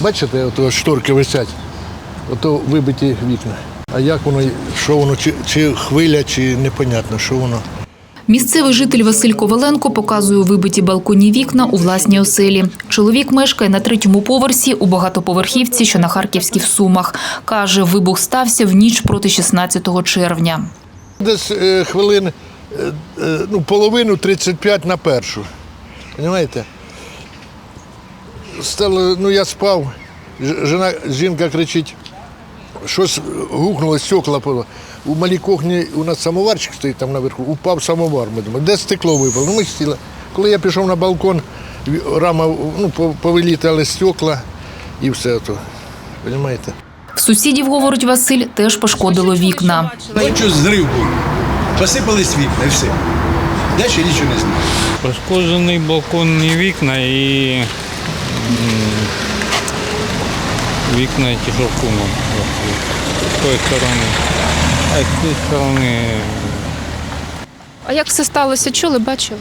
Бачите, ото шторки висять, ото вибиті вікна. А як воно, що воно, чи, чи хвиля, чи непонятно, що воно. Місцевий житель Василь Коваленко показує вибиті балконні вікна у власній оселі. Чоловік мешкає на третьому поверсі у багатоповерхівці, що на Харківській в Сумах. Каже, вибух стався в ніч проти 16 червня. Десь е, хвилин, е, е, ну, половину 35 на першу. Понимаєте? Стало, ну я спав, жена, жінка кричить, щось гукнуло, стекла було. У малій кухні у нас самоварчик стоїть там наверху, упав самовар. Ми думаємо, де стекло випало? Ну, ми сіли. Коли я пішов на балкон, рама ну, повилітали стекла і все то. Понимаєте? Сусідів, говорить Василь, теж пошкодило вікна. Ночью зрив був. Посипались вікна і все. Ще нічого не знаю. Пошкоджений балконні вікна і вікна ті, кумом. З тої сторони. А з цієї сторони А як все сталося? Чули, бачили?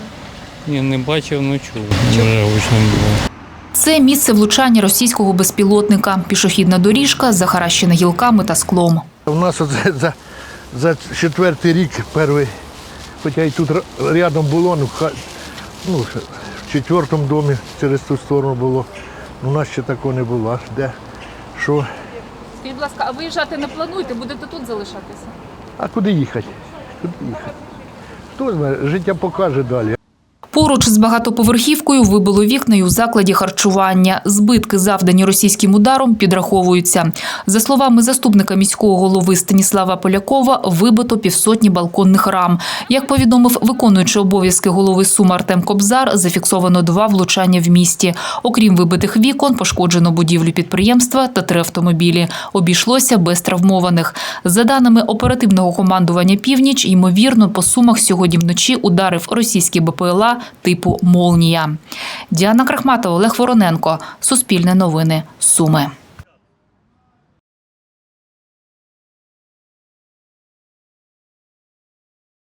ні, не бачив, не чув. Дуже гучно було. Це місце влучання російського безпілотника. Пішохідна доріжка, захаращена гілками та склом. У нас оце за, за четвертий рік перший, хоча і тут рядом було, ну, ну, в четвертому домі через ту сторону було. У нас ще такого не було. Де? Що? Скажіть, будь ласка, а виїжджати не плануєте? Будете тут залишатися? А куди їхати? Куди їхати? Хто знає, життя покаже далі. Поруч з багатоповерхівкою вибило вікна й у закладі харчування. Збитки, завдані російським ударом, підраховуються. За словами заступника міського голови Станіслава Полякова, вибито півсотні балконних рам. Як повідомив виконуючий обов'язки голови Суми Артем Кобзар, зафіксовано два влучання в місті. Окрім вибитих вікон, пошкоджено будівлю підприємства та три автомобілі. Обійшлося без травмованих. За даними оперативного командування «Північ», ймовірно, по сумах сьогодні вночі ударив російський БПЛА типу «Молнія». Діана Крахматова, Олег Вороненко. Суспільне новини. Суми.